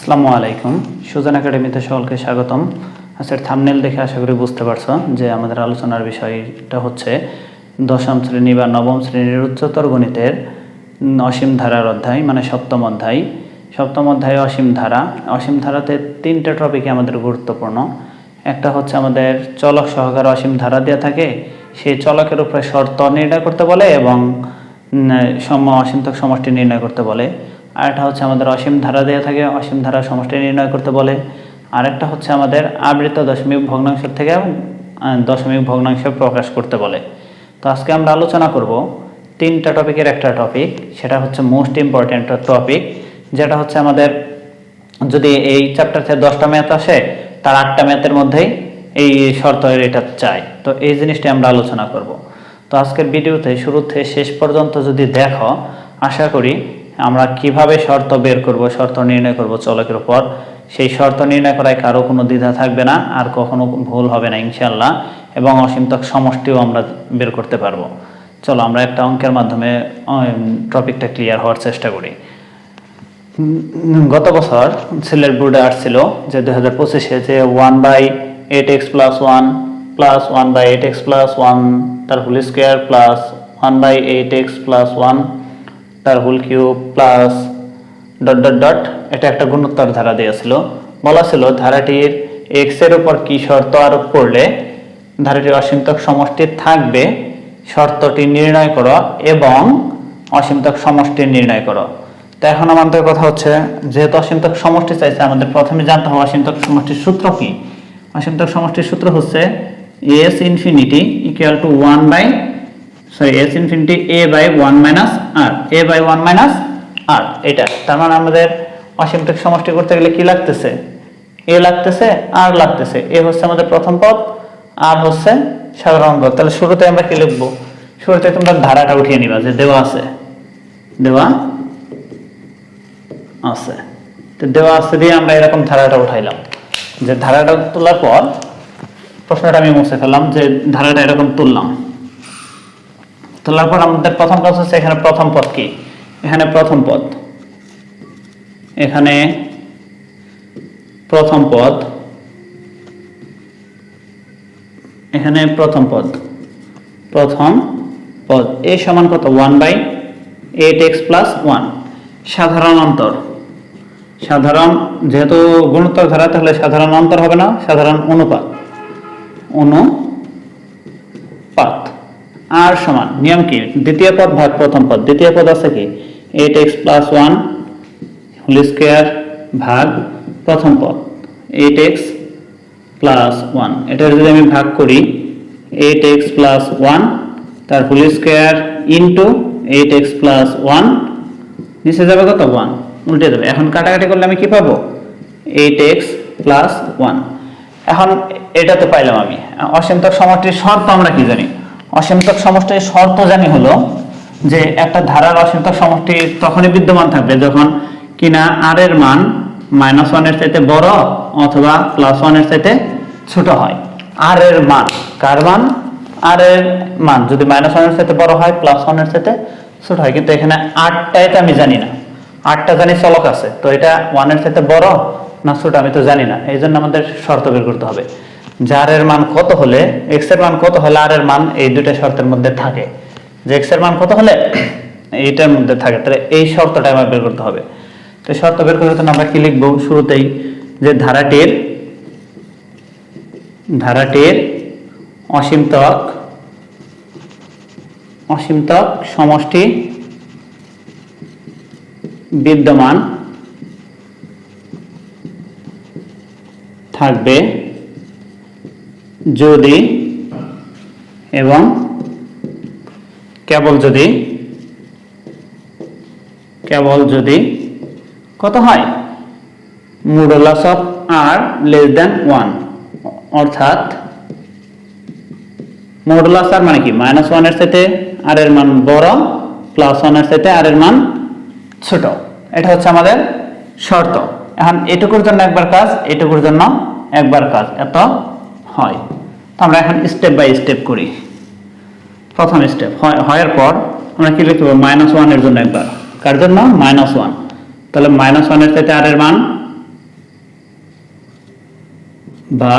আসসালামু আলাইকুম। সুজান একাডেমিতে সকলকে স্বাগতম। আজকের থামনেল দেখে আশা করি বুঝতে পারছ যে আমাদের আলোচনার বিষয়টা হচ্ছে দশম শ্রেণি বা নবম শ্রেণির উচ্চতর গণিতের অসীম ধারার অধ্যায় মানে সপ্তম অধ্যায়। সপ্তম অধ্যায়ে অসীম ধারা। অসীম ধারাতে তিনটা টপিকে আমাদের গুরুত্বপূর্ণ। একটা হচ্ছে আমাদের চলক সহকারে অসীম ধারা দেওয়া থাকে। সেই চলকের উপরে শর্ত নির্ণয় করতে বলে এবং সম, অসীমতক সমষ্টি নির্ণয় করতে বলে। আরেকটা হচ্ছে আমাদের অসীম ধারা দেওয়া থাকে, অসীম ধারা সমষ্টি নির্ণয় করতে বলে। আরেকটা হচ্ছে আমাদের আবৃত দশমিক ভগ্নাংশ থেকে দশমিক ভগ্নাংশ প্রকাশ করতে বলে। তো আজকে আমরা আলোচনা করব তিনটা টপিকের একটা টপিক, সেটা হচ্ছে মোস্ট ইম্পর্ট্যান্ট টপিক যেটা হচ্ছে আমাদের যদি এই চ্যাপ্টার থেকে দশটা ম্যাথ আসে, তার আটটা ম্যাথের মধ্যেই এই শর্ত এটা চাই। তো এই জিনিসটা আমরা আলোচনা করব। তো আজকের ভিডিওতে শুরু থেকে শেষ পর্যন্ত যদি দেখো, আশা করি আমরা কীভাবে শর্ত বের করব, শর্ত নির্ণয় করব চলকের উপর? সেই শর্ত নির্ণয় করায় কারও কোনো দ্বিধা থাকবে না, আর কখনো ভুল হবে না ইনশাল্লাহ এবং অসীমতক সমষ্টিও আমরা বের করতে পারব। চলো আমরা একটা অঙ্কের মাধ্যমে টপিকটা ক্লিয়ার হওয়ার চেষ্টা করি। গত বছর সিলেট বোর্ডে আসছিল যে দুই হাজার পঁচিশে যে one by eight x plus one plus one by eight x plus one তার whole square plus one by eight x plus one তার whole cube plus dot dot dot এটা একটা গুণোত্তর ধারা দিয়েছিল বলা ছিল ধারাটির এক্সের উপর কি শর্ত আরোপ করলে ধারাটির অসীমতক সমষ্টি থাকবে, শর্তটি নির্ণয় করো এবং অসীমতক সমষ্টি নির্ণয় করো। তো এখন আমাদের কথা হচ্ছে, যেহেতু অসীমতক সমষ্টি চাইছে, আমাদের প্রথমে জানতে হবে অসীমতক সমষ্টির সূত্র কি। অসীমতক সমষ্টির সূত্র হচ্ছে S infinity equal to one by sorry S infinity A by one minus R A by one minus R এটা। তার মানে আমাদের অসীমতক সমষ্টি করতে গেলে কি লাগতেছে? এ লাগতেছে আর লাগতেছে। এ হচ্ছে আমাদের প্রথম পদ আর হচ্ছে সাধারণ পদ। তাহলে শুরুতে আমরা কি লিখব? শুরুতে তোমরা ধারাটা উঠিয়ে নিবা যে দেওয়া আছে। দেওয়া আছে। তো দেওয়া আছে দিয়ে আমরা এরকম ধারাটা উঠাইলাম। যে ধারাটা তোলার পর প্রশ্নটা আমি মুছে ফেললাম যে ধারাটা এরকম তুললাম। তোলার পর আমাদের প্রথম কাজ হচ্ছে এখানে প্রথম পদ কি? এখানে প্রথম পদ। এখানে প্রথম পদ। এখানে প্রথম পদ। প্রথম পদ। এ সমান কত? One by eight x plus one সাধারণ অন্তর। সাধারণ, যেহেতু গুণোত্তর ধারা, তাহলে সাধারণ অন্তর হবে না, সাধারণ অনুপাত। অনুপাত আর সমান। নিয়ম কি? দ্বিতীয় পদ ভাগ প্রথম পদ। দ্বিতীয় পদ আছে কি? Eight x plus one whole square ভাগ প্রথম পদ। Eight x plus one. এটা যদি আমি ভাগ করি, এইট এক্স প্লাস ওয়ান, তার whole square into eight x plus one, নিচে যাবে কত? ওয়ান। উল্টে যাবে। এখন কাটাকাটি করলে আমি কি পাবো? Eight x plus one. এখন এটা তো পাইলাম আমি। অসীমতক সমষ্টির শর্ত আমরা কি জানি? অসীমতক সমষ্টির শর্ত জানি হলো যে একটা ধারার অসীমতক সমষ্টি তখনই বিদ্যমান থাকবে যখন কিনা আর এর মান মাইনাস ওয়ানের চাইতে বড় অথবা প্লাস ওয়ানের চাইতে ছোট হয়। আর এর মান, কার মান? আর এর মান, যদি মাইনাস ওয়ানের চাইতে বড় হয় প্লাস ওয়ানের চাইতে ছোট হয়। কিন্তু এখানে আটটা এটা আমি জানি না। আটটা জানি চলক আছে। তো এটা ওয়ানের চাইতে বড় না ছোট আমি তো জানি না। এই জন্য আমাদের শর্ত বের করতে হবে। যার এর মান কত হলে এক্সের মান কত হলে আর এর মান এই দুটো শর্তের মধ্যে থাকে। যে এক্সের মান কত হলে, এইটার মধ্যে থাকে। তাহলে এই শর্তটা আমার বের করতে হবে। তো শর্ত বের করার জন্য আমরা কি লিখব? শুরুতেই যে ধারাটির ধারাটির অসীমতক অসীমতক সমষ্টি বিদ্যমান থাকবে যদি এবং কেবল যদি কেবল যদি কত হয়? Modulus of R less than one অর্থাৎ মডুলাস আর মানে কি? মাইনাস ওয়ানের সাথে আর এর মান বড় প্লাস ওয়ানের সাথে আর এর মান ছোট। এটা হচ্ছে আমাদের শর্ত। এখন এটুকুর জন্য একবার কাজ, এটুকুর জন্য একবার কাজ। এত হয়। আমরা এখন স্টেপ বাই স্টেপ করি। প্রথম স্টেপ হওয়ার পর আমরা কি লিখতে মাইনাস ওয়ানের জন্য একবার। কার জন্য? মাইনাস ওয়ান তাহলে মাইনাস ওয়ানের চাইতে আর এর মান বা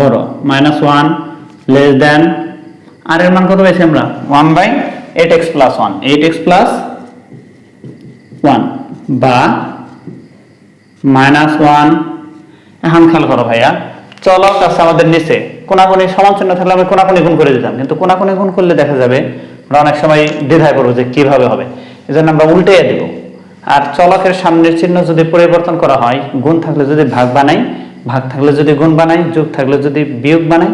বড়। Minus one less than R এর মান কত পেয়েছি আমরা? One by eight x plus one eight x plus one বা মাইনাস ওয়ান এখন খেয়াল করো ভাইয়া। চলক আছে আমাদের নিচে কোনাকুনি সমান চিহ্ন থাকলে আমি কোনাকুনি গুণ করে দিতাম। কিন্তু কোনাকুনি গুণ করলে দেখা যাবে আমরা অনেক সময় দ্বিধায় পড়ব যে কীভাবে হবে। এই জন্য আমরা উল্টে দেব। আর চলকের সামনের চিহ্ন যদি পরিবর্তন করা হয়, গুণ থাকলে যদি ভাগ বানাই, ভাগ থাকলে যদি গুণ বানাই, যোগ থাকলে যদি বিয়োগ বানাই,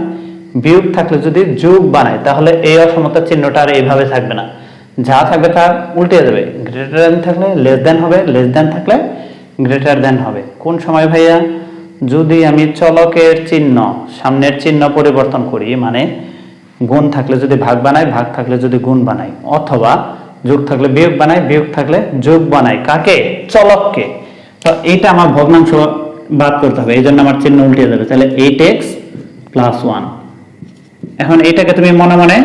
বিয়োগ থাকলে যদি যোগ বানাই, তাহলে এই অসমতা চিহ্নটা আর এইভাবে থাকবে না। যা থাকবে তা উল্টে যাবে গ্রেটার দেন থাকলে লেস দেন হবে লেস দেন থাকলে গ্রেটার দেন হবে। কোন সময় ভাইয়া? যদি আমি চলকের চিহ্ন, সামনের চিহ্ন পরিবর্তন করি মানে গুণ থাকলে যদি ভাগ বানাই, ভাগ থাকলে যদি গুণ বানাই, অথবা যোগ থাকলে বিয়োগ বানাই, বিয়োগ থাকলে যোগ বানাই, কাকে? চলককে। তো এইটা আমার ভগ্নাংশ বাদ করতে হবে এই জন্য আমার চিহ্ন উল্টে যাবে। তাহলে এইট এক্স প্লাস ওয়ান। এখন এইটাকে তুমি মনে মনে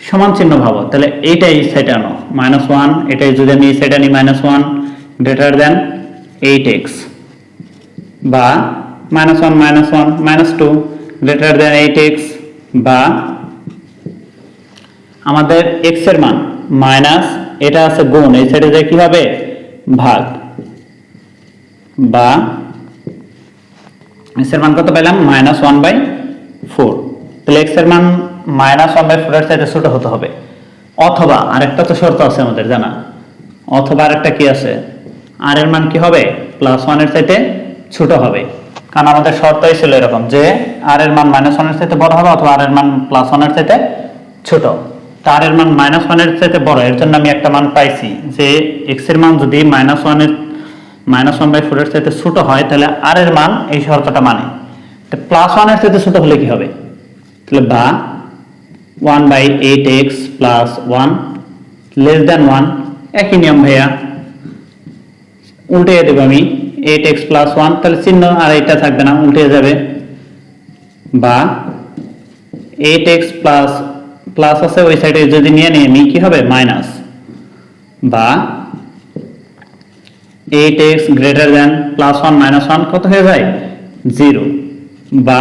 সমান চিহ্ন ভাবো। তাহলে এইটাই সেটা আনো, মাইনাস ওয়ান, এটাই যদি আমি সেটা নিই minus one greater than eight x বা minus one minus one minus two greater than eight x বা আমাদের এক্সের মান মাইনাস এটা আছে গুণ, এই সাইডে যায় কি ভাগ। বা এক্সের মান কত পেলাম মাইনাস ওয়ান বাই ফোর তাহলে এক্সের মান মাইনাস ওয়ান বাই ফোর এর চাইতে ছোট হতে হবে। অথবা আরেকটা তো শর্ত আছে আমাদের, জানা? অথবা আরেকটা কি আছে? আর এর মান কি হবে? প্লাস ওয়ানের চাইতে ছোট হবে। কারণ আমাদের শর্তই ছিল এরকম যে আর এর মান মাইনাস ওয়ানের চাইতে বড় হবে অথবা আর এর মান প্লাস ওয়ানের চাইতে ছোট। আর এর মান মাইনাস ওয়ানের চাইতে বড়, এর জন্য আমি একটা মান পাইছি যে এক্সের মান যদি মাইনাস ওয়ানের মাইনাস ওয়ান বাই ফোর এর চাইতে ছোট হয়, তাহলে আর এর মান এই শর্তটা মানে। তো প্লাস ওয়ানের চাইতে ছোট হলে কি হবে? তাহলে বা one by eight x plus one less than one একই নিয়ম ভাইয়া। উল্টে দেবো আমি। এইট এক্স প্লাস ওয়ান তাহলে চিহ্ন আর এটা থাকবে না, উল্টে যাবে। বা এইট এক্স প্লাস প্লাস আছে, ওই সাইডে যদি নিয়ে নিই আমি কি হবে? মাইনাস বা eight x greater than plus one minus one কত হয়ে যায়? জিরো বা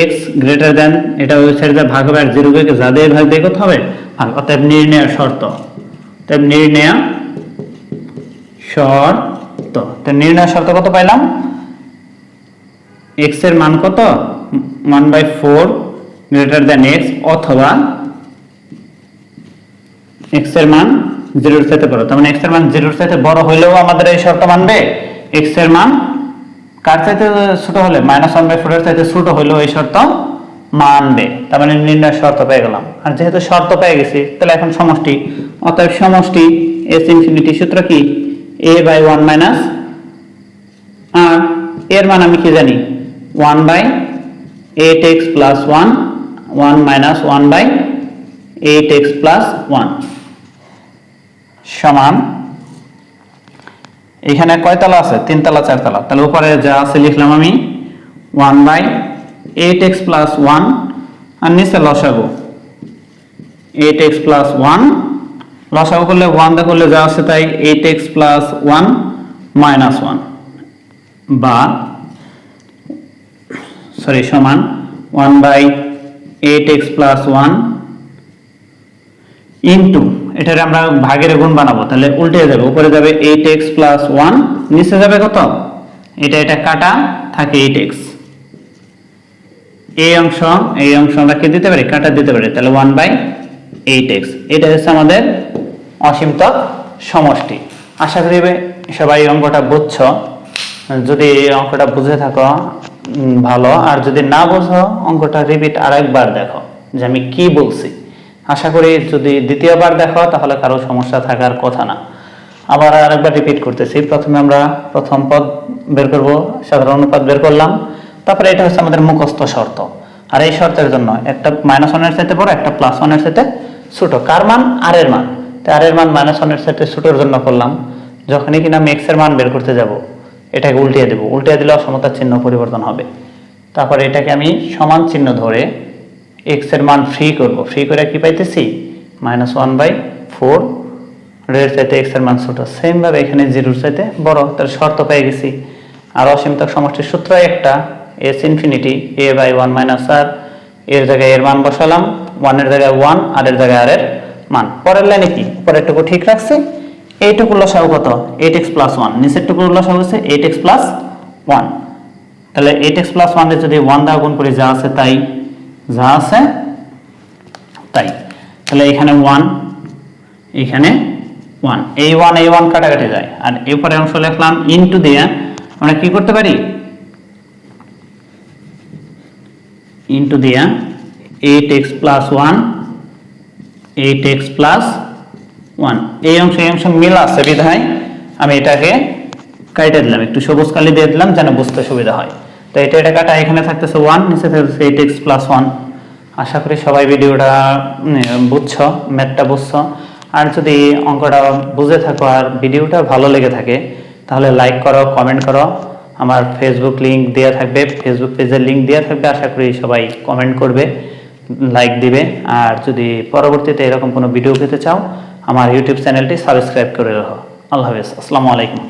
এক্স গ্রেটার দেন এটা ওই সাইডে ভাগ হবে আর জিরোকে যা দিয়ে ভাগ দিয়ে কত হবে? ভাগ অতএব নির্ণয়ের শর্ত। অতএব নির্ণয় শর্ত তো নির্ণয় শর্ত কত পাইলাম? এক্সের মান কত? One by four greater than x অথবা এক্সের মান জিরোর সাথে বড়। তার মানে এক্সের মান জিরোর সাথে বড় হইলেও আমাদের এই শর্ত মানবে। এক্সের মান কার চাইতে ছোট হলে? মাইনাস ওয়ান বাই ফোর এর চাইতে ছোট হইলেও এই শর্ত মানবে। তার মানে নির্ণয় শর্ত পেয়ে গেলাম। আর যেহেতু শর্ত পেয়ে গেছি, তাহলে এখন সমষ্টি। অতএব সমষ্টি এস ইনফিনিটি সূত্র কি? A by one minus R এর মান আমি কি জানি? One by eight x plus one one minus one by eight x plus one সমান, এখানে কয়তলা আছে? তিনতলা চারতলা তাহলে উপরে যা আছে লিখলাম আমি one by eight x plus one আর নিচে লসাগু। এইট এক্স প্লাস ওয়ান লসাগু করলে ওয়ান দা করলে যা আছে তাই eight x plus one minus one বা সরি সমান one by eight x plus one into এটার আমরা ভাগের গুণ বানাবো, তাহলে উল্টে যাবে, উপরে যাবে এইট এক্স প্লাস ওয়ান নিচে যাবে কত? এটা এটা কাটা থাকে এইট এক্স এই অংশ এই অংশ আমরা কি দিতে পারি? কাটা দিতে পারি, তাহলে ওয়ান বাই এইট এক্স এটা হচ্ছে আমাদের অসীমতক সমষ্টি। আশা করি সবাই অঙ্কটা বুঝছ। যদি এই অঙ্কটা বুঝে থাকো ভালো। আর যদি না বোঝো, অঙ্কটা রিপিট আরেকবার দেখো যে আমি কি বলছি। আশা করি যদি দ্বিতীয়বার দেখো, তাহলে কারও সমস্যা থাকার কথা না। আবার আরেকবার রিপিট করতেছি। প্রথমে আমরা প্রথম পদ বের করব, সাধারণ অনুপাত বের করলাম। তারপরে এটা হচ্ছে আমাদের মুখস্থ শর্ত। আর এই শর্তের জন্য একটা মাইনাস ওয়ানের সাথে বড়, একটা প্লাস ওয়ানের সাথে ছোট। কার মান? আর এর মান। এর মান মাইনাস ওয়ানের সাথে ছোটোর জন্য করলাম। যখনই কিনা আমি এক্সের মান বের করতে যাব, এটাকে উল্টিয়ে দেবো। উল্টিয়ে দিলে অসমতার চিহ্ন পরিবর্তন হবে। তারপরে এটাকে আমি সমান চিহ্ন ধরে এক্সের মান ফ্রি করব। ফ্রি করে কি পাইতেছি? মাইনাস ওয়ান বাই ফোর রের চাইতে এক্সের মান ছোট। সেমভাবে এখানে জিরোর চাইতে বড়। তার শর্ত পেয়ে গেছি। আর অসীমতক সমষ্টির সূত্র একটা। S infinity A by one minus R এর জায়গায় এর মান বসালাম। ওয়ানের জায়গায় ওয়ান আর এর জায়গায় আর এর মান। পরের লাইনে কি? পরেরটুকু ঠিক রাখছি। এইটুকু লসাগু কত? Eight x plus one. নিচের টুকু লসাগু হচ্ছে এইট এক্স প্লাস ওয়ান। তাহলে এইট এক্স প্লাস ওয়ানে যদি ওয়ান দ্বারা গুণ করি, যা আছে তাই, যা আছে তাই। তাহলে এখানে ওয়ান এখানে ওয়ান। এই ওয়ান এই ওয়ান কাটাকাটি যায়। আর এরপরে অংশ লিখলাম ইনটু দিয়ে আমরা কি করতে পারি? ইনটু দিয়ে eight x plus one eight x plus one. এই অংশ এই অংশ মিল আছে বিধায়। আমি এটাকে কাটে দিলাম, একটু সবুজ কালি দিয়ে দিলাম যেন বুঝতে সুবিধা হয়। তো এটা এটা কাটা এখানে থাকতেছে ওয়ান, নিচে থাকতেছে এইট এক্স প্লাস ওয়ান। আশা করি সবাই ভিডিওটা বুঝছ, ম্যাথটা বুঝছ। আর যদি অঙ্কটা বুঝে থাকো আর ভিডিওটা ভালো লেগে থাকে, তাহলে লাইক করো কমেন্ট করো। আমার ফেসবুক লিংক দেওয়া থাকবে ফেসবুক পেজের লিংক দেওয়া থাকবে। আশা করি সবাই কমেন্ট করবে। লাইক দিবে। আর যদি পরবর্তীতে এরকম কোনো ভিডিও পেতে চাও, আমার ইউটিউব চ্যানেলটি সাবস্ক্রাইব করে রাখো। আল্লাহ হাফেজ। আসসালামু আলাইকুম।